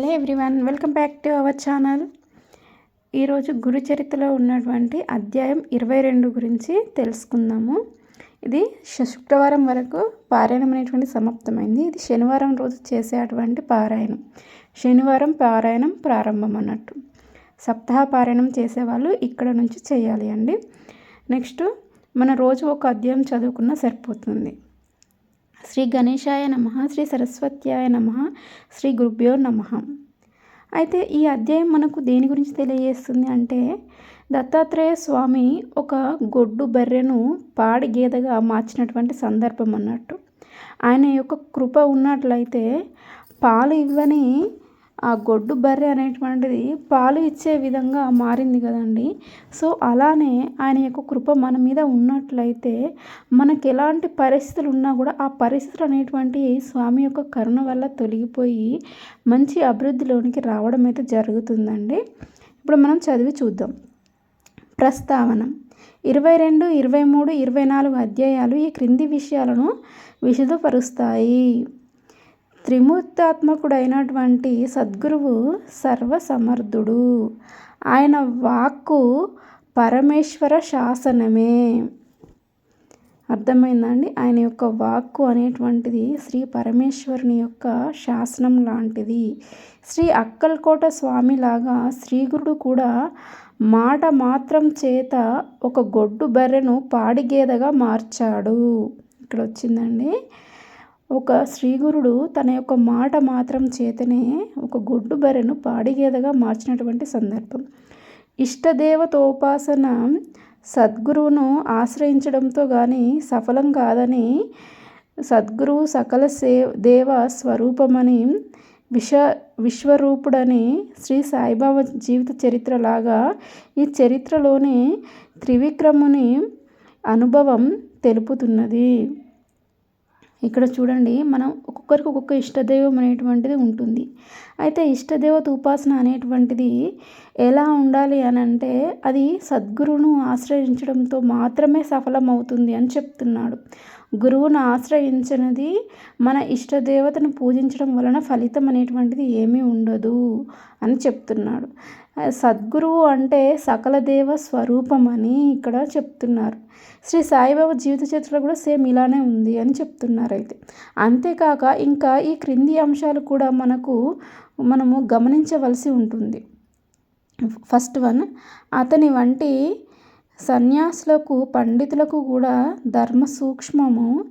Hello everyone welcome back to our channel. ఈరోజు గురు చరిత్రలో ఉన్నటువంటి అధ్యాయం ఇరవై రెండు గురించి తెలుసుకుందాము. ఇది శుక్రవారం వరకు పారాయణం అనేటువంటి సమాప్తమైంది. ఇది శనివారం రోజు చేసేటువంటి పారాయణం. శనివారం పారాయణం ప్రారంభం అన్నట్టు. సప్తాహ పారాయణం చేసేవాళ్ళు ఇక్కడ నుంచి చేయాలి అండి. నెక్స్ట్ మన రోజు ఒక అధ్యాయం చదువుకున్నా సరిపోతుంది. శ్రీ గణేశాయ నమ శ్రీ సరస్వత్యాయ నమ శ్రీ గురుభ్యో నమ. అయితే ఈ అధ్యాయం మనకు దేని గురించి తెలియజేస్తుంది అంటే దత్తాత్రేయ స్వామి ఒక గొడ్డు బర్రెను పాడి గేదగా మార్చినటువంటి సందర్భం అన్నట్టు. ఆయన యొక్క కృప ఉన్నట్లయితే పాలు ఇవ్వని ఆ గొడ్డు బర్రె అనేటువంటిది పాలు ఇచ్చే విధంగా మారింది కదండి. సో అలానే ఆయన యొక్క కృప మన మీద ఉన్నట్లయితే మనకి ఎలాంటి పరిస్థితులు ఉన్నా కూడా ఆ పరిస్థితులు అనేటువంటి స్వామి యొక్క కరుణ వల్ల తొలగిపోయి మంచి అభివృద్ధిలోనికి రావడం అయితే జరుగుతుందండి. ఇప్పుడు మనం చదివి చూద్దాం. ప్రస్తావన ఇరవై రెండు ఇరవై మూడు ఇరవై నాలుగు అధ్యాయాలు ఈ క్రింది విషయాలను విశదపరుస్తాయి. త్రిమూర్తాత్మకుడైనటువంటి సద్గురువు సర్వసమర్థుడు. ఆయన వాక్కు పరమేశ్వర శాసనమే. అర్థమైందండి? ఆయన యొక్క వాక్కు అనేటువంటిది శ్రీ పరమేశ్వరుని యొక్క శాసనం లాంటిది. శ్రీ అక్కల్కోట స్వామిలాగా శ్రీగురుడు కూడా మాట మాత్రం చేత ఒక గొడ్డు బర్రెను పాడిగేదగా మార్చాడు. ఇక్కడ వచ్చిందండి ఒక శ్రీగురుడు తన యొక్క మాట మాత్రం చేతనే ఒక గొడ్డు బెరను పాడిగేదగా మార్చినటువంటి సందర్భం. ఇష్టదేవతోపాసన సద్గురువును ఆశ్రయించడంతో కానీ సఫలం కాదని సద్గురువు సకల సే దేవ స్వరూపమని విష విశ్వరూపుడని శ్రీ సాయిబాబా జీవిత చరిత్రలాగా ఈ చరిత్రలోని త్రివిక్రముని అనుభవం తెలుపుతున్నది. ఇక్కడ చూడండి మనం ఒక్కొక్కరికి ఒక్కొక్క ఇష్టదైవం అనేటువంటిది ఉంటుంది. అయితే ఇష్టదేవత ఉపాసన అనేటువంటిది ఎలా ఉండాలి అని అంటే అది సద్గురువును ఆశ్రయించడంతో మాత్రమే సఫలం అవుతుంది అని చెప్తున్నాడు. గురువును ఆశ్రయించినది మన ఇష్టదేవతను పూజించడం వలన ఫలితం అనేటువంటిది ఏమీ ఉండదు అని చెప్తున్నాడు. సద్గురువు అంటే సకల దేవ స్వరూపం అని ఇక్కడ చెప్తున్నారు. శ్రీ సాయిబాబా జీవిత చరిత్రలో కూడా సేమ్ ఇలానే ఉంది అని చెప్తున్నారు అయితే. అంతేకాక ఇంకా ఈ క్రింది అంశాలు కూడా మనకు మనము గమనించవలసి ఉంటుంది. ఫస్ట్ వన్ అతని వంటి సన్యాసులకు పండితులకు కూడా ధర్మ సూక్ష్మము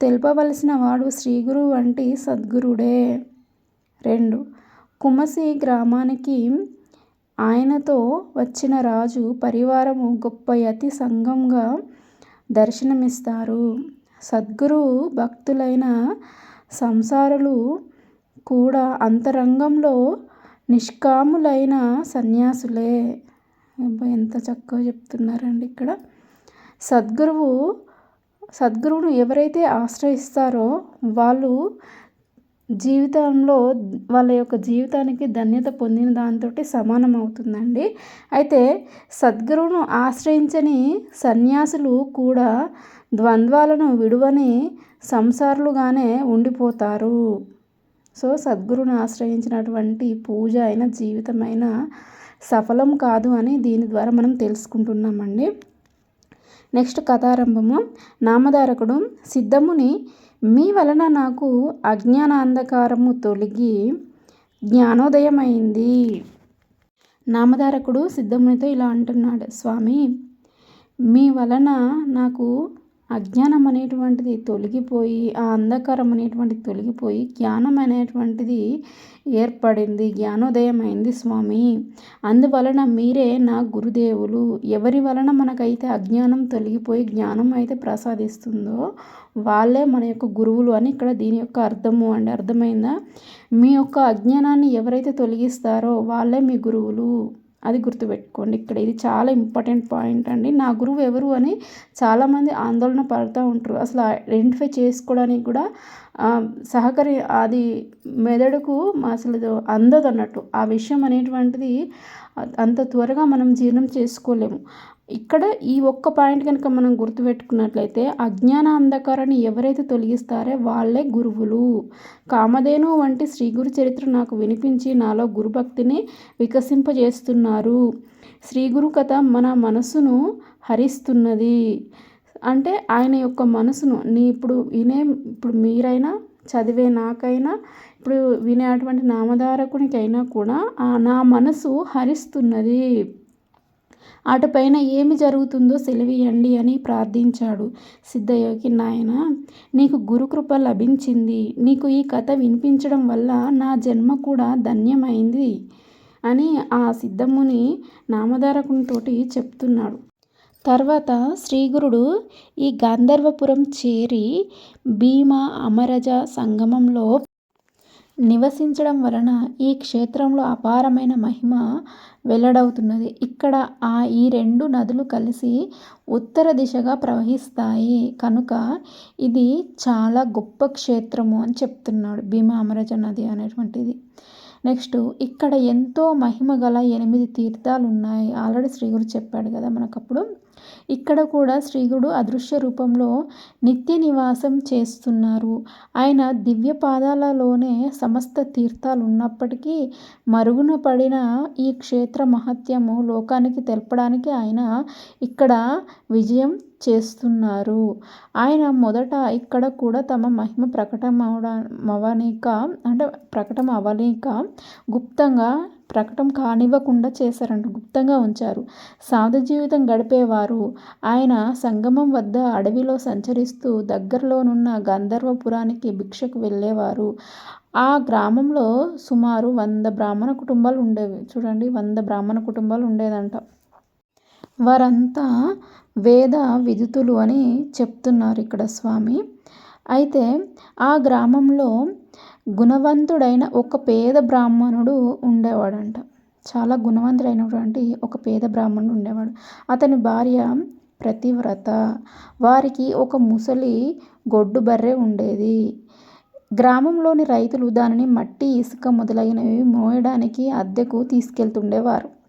తెలుపవలసిన వాడు శ్రీగురు వంటి సద్గురుడే. రెండు. కుమసి గ్రామానికి ఆయనతో వచ్చిన రాజు పరివారము గొప్ప యతి సంఘంగా దర్శనమిస్తారు. సద్గురు భక్తులైన సంసారులు కూడా అంతరంగంలో నిష్కాములైన సన్యాసులే. ఎంత చక్కగా చెప్తున్నారండి ఇక్కడ. సద్గురువు సద్గురువును ఎవరైతే ఆశ్రయిస్తారో వాళ్ళు జీవితంలో వాళ్ళ యొక్క జీవితానికి ధన్యత పొందిన దాంతో సమానం అవుతుందండి. అయితే సద్గురువును ఆశ్రయించని సన్యాసులు కూడా ద్వంద్వాలను విడువని సంసారులుగానే ఉండిపోతారు. సో సద్గురుని ఆశ్రయించినటువంటి పూజ అయిన జీవితమైన సఫలం కాదు అని దీని ద్వారా మనం తెలుసుకుంటున్నామండి. నెక్స్ట్ కథారంభము. నామధారకుడు సిద్ధముని మీ వలన నాకు అజ్ఞానాంధకారము తొలగి జ్ఞానోదయమైంది. నామధారకుడు సిద్ధమునితో ఇలా అంటున్నాడు స్వామి మీ వలన నాకు అజ్ఞానం అనేటువంటిది తొలగిపోయి ఆ అంధకారం అనేటువంటిది తొలగిపోయి జ్ఞానం అనేటువంటిది ఏర్పడింది జ్ఞానోదయం అయింది స్వామి. అందువలన మీరే నా గురుదేవులు. ఎవరి వలన మనకైతే అజ్ఞానం తొలగిపోయి జ్ఞానం అయితే ప్రసాదిస్తుందో వాళ్ళే మన యొక్క గురువులు అని ఇక్కడ దీని యొక్క అర్థము అండి. అర్థమైందా? మీ యొక్క అజ్ఞానాన్ని ఎవరైతే తొలగిస్తారో వాళ్ళే మీ గురువులు. అది గుర్తుపెట్టుకోండి. ఇక్కడ ఇది చాలా ఇంపార్టెంట్ పాయింట్ అండి. నా గురువు ఎవరు అని చాలామంది ఆందోళన పడుతూ ఉంటారు. అసలు ఐడెంటిఫై చేసుకోవడానికి కూడా సహకరి అది మెదడుకు అసలు అందదు అన్నట్టు ఆ విషయం అనేటువంటిది అంత త్వరగా మనం జీర్ణం చేసుకోలేము. ఇక్కడ ఈ ఒక్క పాయింట్ కనుక మనం గుర్తుపెట్టుకున్నట్లయితే అజ్ఞాన అంధకారాన్ని ఎవరైతే తొలగిస్తారో వాళ్ళే గురువులు. కామధేను వంటి శ్రీ గురు చరిత్ర నాకు వినిపించి నాలో గురుభక్తిని వికసింపజేస్తున్నారు. శ్రీ గురు కథ మన మనసును హరిస్తున్నది. అంటే ఆయన యొక్క మనసును నీ ఇప్పుడు వినే ఇప్పుడు మీరైనా చదివే నాకైనా ఇప్పుడు వినే అటువంటి నామధారకునికైనా కూడా నా మనసు హరిస్తున్నది. అటుపైన ఏమి జరుగుతుందో సెలవియండి అని ప్రార్థించాడు. సిద్ధయోగి నాయన నీకు గురుకృప లభించింది. నీకు ఈ కథ వినిపించడం వల్ల నా జన్మ కూడా ధన్యమైంది అని ఆ సిద్ధముని నామధారకునితోటి చెప్తున్నాడు. తర్వాత శ్రీగురుడు ఈ గాంధర్వపురం చేరి భీమ అమరజ సంగమంలో నివసించడం వలన ఈ క్షేత్రంలో అపారమైన మహిమ వెల్లడవుతున్నది. ఇక్కడ ఆ ఈ రెండు నదులు కలిసి ఉత్తర దిశగా ప్రవహిస్తాయి. కనుక ఇది చాలా గొప్ప క్షేత్రము అని చెప్తున్నాడు భీమా అమరజ నది అనేటువంటిది. నెక్స్ట్ ఇక్కడ ఎంతో మహిమ గల ఎనిమిది తీర్థాలు ఉన్నాయి ఆల్రెడీ శ్రీగురు చెప్పాడు కదా మనకప్పుడు. ఇక్కడ కూడా శ్రీగుడు అదృశ్య రూపంలో నిత్య నివాసం చేస్తున్నారు. ఆయన దివ్య పాదాలలోనే సమస్త తీర్థాలు ఉన్నప్పటికీ మరుగున పడిన ఈ క్షేత్ర మహత్యము లోకానికి తెలపడానికి ఆయన ఇక్కడ విజయం చేస్తున్నారు. ఆయన మొదట ఇక్కడ కూడా తమ మహిమ ప్రకటన అవనీక అంటే ప్రకటన అవనీక గుప్తంగా ప్రకటన కానివ్వకుండా చేశారంట గుప్తంగా ఉంచారు. సాధు జీవితం గడిపేవారు. ఆయన సంగమం వద్ద అడవిలో సంచరిస్తూ దగ్గరలోనున్న గంధర్వపురానికి భిక్షకు వెళ్ళేవారు. ఆ గ్రామంలో సుమారు వంద బ్రాహ్మణ కుటుంబాలు ఉండేవి. చూడండి వంద బ్రాహ్మణ కుటుంబాలు ఉండేదంట. వారంతా వేద విదితులు అని చెప్తున్నారు ఇక్కడ స్వామి. అయితే ఆ గ్రామంలో గుణవంతుడైన ఒక పేద బ్రాహ్మణుడు ఉండేవాడంట. చాలా గుణవంతుడైనటువంటి ఒక పేద బ్రాహ్మణుడు ఉండేవాడు. అతని భార్య ప్రతివ్రత. వారికి ఒక ముసలి గొడ్డు బర్రె ఉండేది. గ్రామంలోని రైతులు దానిని మట్టి ఇసుక మొదలైనవి మోయడానికి అద్దెకు తీసుకెళ్తుండేవారు.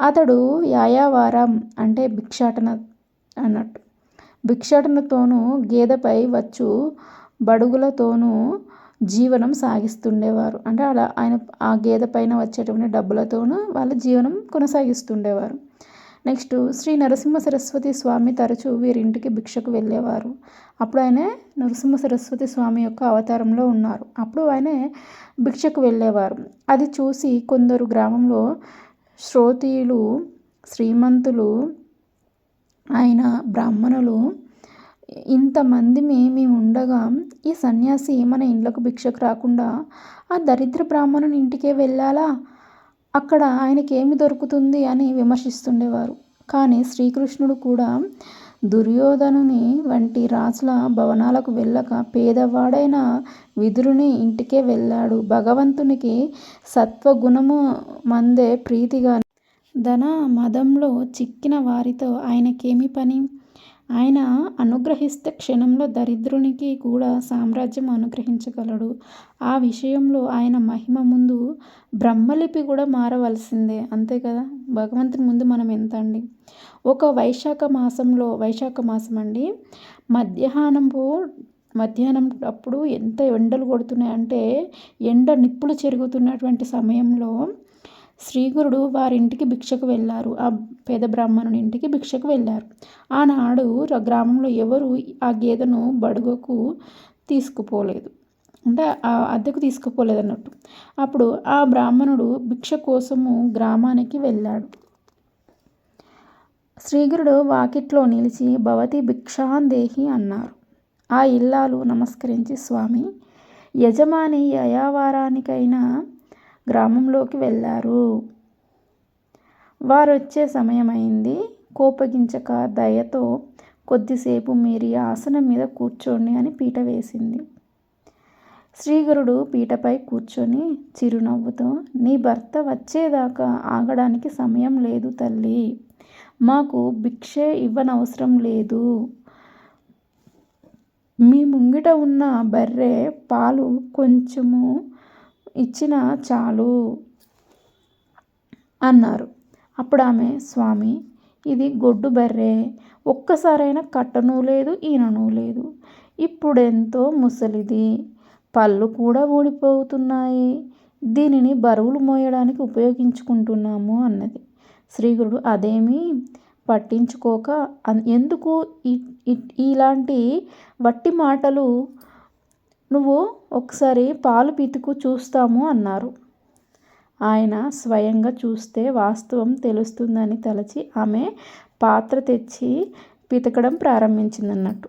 అతడు యాయావారం అంటే భిక్షాటన అన్నట్టు. భిక్షాటనతోనూ గేదెపై వచ్చు బడుగులతోనూ జీవనం సాగిస్తుండేవారు. అంటే అలా ఆయన ఆ గేదె పైన వచ్చేటువంటి డబ్బులతోనూ వాళ్ళ జీవనం కొనసాగిస్తుండేవారు. నెక్స్ట్ శ్రీ నరసింహ సరస్వతి స్వామి తరచూ వీరింటికి భిక్షకు వెళ్ళేవారు. అప్పుడు ఆయన నరసింహ సరస్వతి స్వామి యొక్క అవతారంలో ఉన్నారు. అప్పుడు ఆయన భిక్షకు వెళ్ళేవారు. అది చూసి కొందరు గ్రామంలో శ్రోతీయులు శ్రీమంతులు ఆయన బ్రాహ్మణులు ఇంతమంది మేము ఉండగా ఈ సన్యాసి మన ఇండ్లకు భిక్షకు రాకుండా ఆ దరిద్ర బ్రాహ్మణుని ఇంటికే వెళ్ళాలా? అక్కడ ఆయనకి ఏమి దొరుకుతుంది అని విమర్శిస్తుండేవారు. కానీ శ్రీకృష్ణుడు కూడా దుర్యోధనుని వంటి రాజుల భవనాలకు వెళ్ళక పేదవాడైన విదురుని ఇంటికే వెళ్ళాడు. భగవంతునికి సత్వగుణము మందే ప్రీతిగా ధన మదంలో చిక్కిన వారితో ఆయనకేమి పని? ఆయన అనుగ్రహిస్తే క్షణంలో దరిద్రునికి కూడా సామ్రాజ్యం అనుగ్రహించగలడు. ఆ విషయంలో ఆయన మహిమ ముందు బ్రహ్మలిపి కూడా మారవలసిందే. అంతే కదా? భగవంతుని ముందు మనం ఎంత అండి ఒక వైశాఖ మాసంలో వైశాఖ మాసం అండి మధ్యాహ్నము మధ్యాహ్నం అప్పుడు ఎంత ఎండలు కొడుతున్నాయంటే ఎండ నిప్పులు చెరుగుతున్నటువంటి సమయంలో శ్రీగురుడు వారింటికి భిక్షకు వెళ్ళారు. ఆ పేద బ్రాహ్మణుని ఇంటికి భిక్షకు వెళ్ళారు. ఆనాడు గ్రామంలో ఎవరు ఆ గేదెను బడుగకు తీసుకుపోలేదు. అంటే ఆ అద్దెకు తీసుకుపోలేదు అన్నట్టు అప్పుడు ఆ బ్రాహ్మణుడు భిక్ష కోసము గ్రామానికి వెళ్ళాడు. శ్రీగురుడు వాకిట్లో నిలిచి భవతి భిక్షాందేహి అన్నారు. ఆ ఇల్లాలు నమస్కరించి స్వామి యజమాని యయావారానికైనా గ్రామంలోకి వెళ్ళారు. వారు వచ్చే సమయమైంది. కోపగించక దయతో కొద్దిసేపు మీరు ఆసనం మీద కూర్చోండి అని పీట వేసింది. శ్రీగురుడు పీటపై కూర్చొని చిరునవ్వుతో నీ భర్త వచ్చేదాకా ఆగడానికి సమయం లేదు తల్లి. మాకు భిక్షే ఇవ్వనవసరం లేదు. మీ ముంగిట ఉన్న బర్రె పాలు కొంచెము ఇచ్చినా చాలు అన్నారు. అప్పుడు ఆమె స్వామి ఇది గొడ్డు బర్రె. ఒక్కసారైనా కట్టను లేదు ఈనను లేదు. ఇప్పుడెంతో ముసలిది. పళ్ళు కూడా ఊడిపోతున్నాయి. దీనిని బరువులు మోయడానికి ఉపయోగించుకుంటున్నాము అన్నది. శ్రీగురుడు అదేమీ పట్టించుకోక ఎందుకు ఇలాంటి వట్టి మాటలు నువ్వు ఒకసారి పాలు పితుకు చూస్తాము అన్నారు. ఆయన స్వయంగా చూస్తే వాస్తవం తెలుస్తుందని తలచి ఆమె పాత్ర తెచ్చి పితకడం ప్రారంభించిందన్నట్టు.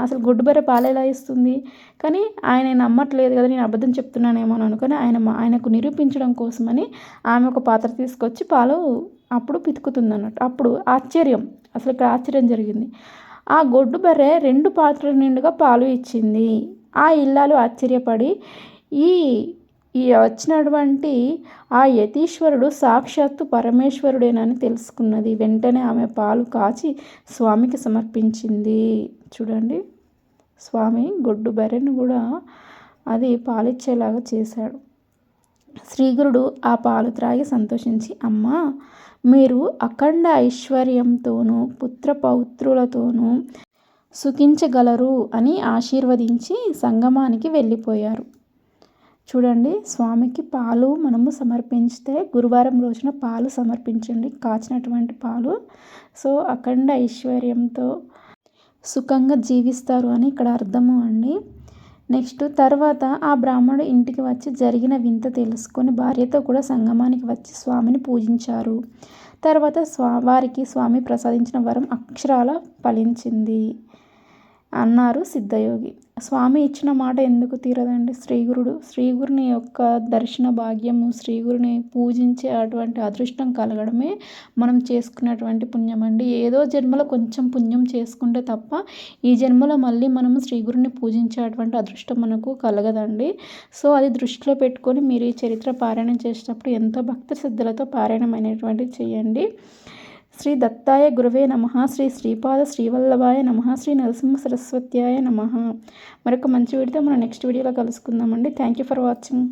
అసలు గుడ్డుబెర్ర పాలు ఎలా ఇస్తుంది? కానీ ఆయన నమ్మట్లేదు కదా నేను అబద్ధం చెప్తున్నానేమో అని అనుకొని ఆయన ఆయనకు నిరూపించడం కోసమని ఆమె ఒక పాత్ర తీసుకొచ్చి పాలు అప్పుడు పితుకుతుంది అన్నట్టు అప్పుడు ఆశ్చర్యం అసలు ఇక్కడ ఆశ్చర్యం జరిగింది. ఆ గొడ్డు బర్రె రెండు పాత్రల నిండుగా పాలు ఇచ్చింది. ఆ ఇల్లాలు ఆశ్చర్యపడి ఈ ఈ వచ్చినటువంటి ఆ యతీశ్వరుడు సాక్షాత్తు పరమేశ్వరుడేనని తెలుసుకున్నది. వెంటనే ఆమె పాలు కాచి స్వామికి సమర్పించింది. చూడండి స్వామి గొడ్డు బెరెను కూడా అది పాలిచ్చేలాగా చేశాడు. శ్రీగురుడు ఆ పాలు త్రాగి సంతోషించి అమ్మా మీరు అఖండ ఐశ్వర్యంతోనూ పుత్ర పౌత్రులతోనూ సుఖించగలరు అని ఆశీర్వదించి సంగమానికి వెళ్ళిపోయారు. చూడండి స్వామికి పాలు మనము సమర్పించితే గురువారం రోజున పాలు సమర్పించండి. కాచినటువంటి పాలు. సో అఖండ ఐశ్వర్యంతో సుఖంగా జీవిస్తారు అని ఇక్కడ అర్థము అండి. నెక్స్ట్ తర్వాత ఆ బ్రాహ్మణుడు ఇంటికి వచ్చి జరిగిన వింత తెలుసుకొని భార్యతో కూడా సంగమానికి వచ్చి స్వామిని పూజించారు. తర్వాత స్వా వారికి స్వామి ప్రసాదించిన వరం అక్షరాల ఫలించింది. అన్నారు సిద్ధయోగి. స్వామి ఇచ్చిన మాట ఎందుకు తీరదండి? శ్రీగురుడు శ్రీగురుని యొక్క దర్శన భాగ్యము శ్రీగురుని పూజించే అటువంటి అదృష్టం కలగడమే మనం చేసుకునేటువంటి పుణ్యం అండి ఏదో జన్మలో కొంచెం పుణ్యం చేసుకుంటే తప్ప ఈ జన్మలో మళ్ళీ మనం శ్రీగురుని పూజించేటువంటి అదృష్టం మనకు కలగదండి. సో అది దృష్టిలో పెట్టుకొని మీరు ఈ చరిత్ర పారాయణం చేసేటప్పుడు ఎంతో భక్తి శ్రద్ధలతో పారాయణం అనేటువంటిది చేయండి. శ్రీ దత్తాయ గురవే నమ శ్రీ శ్రీపాద శ్రీవల్లభాయ నమ శ్రీ నరసింహ సరస్వత్యాయ నమ. మరొక మంచి వీడితో మనం నెక్స్ట్ వీడియోలో కలుసుకుందామండి. Thank you for watching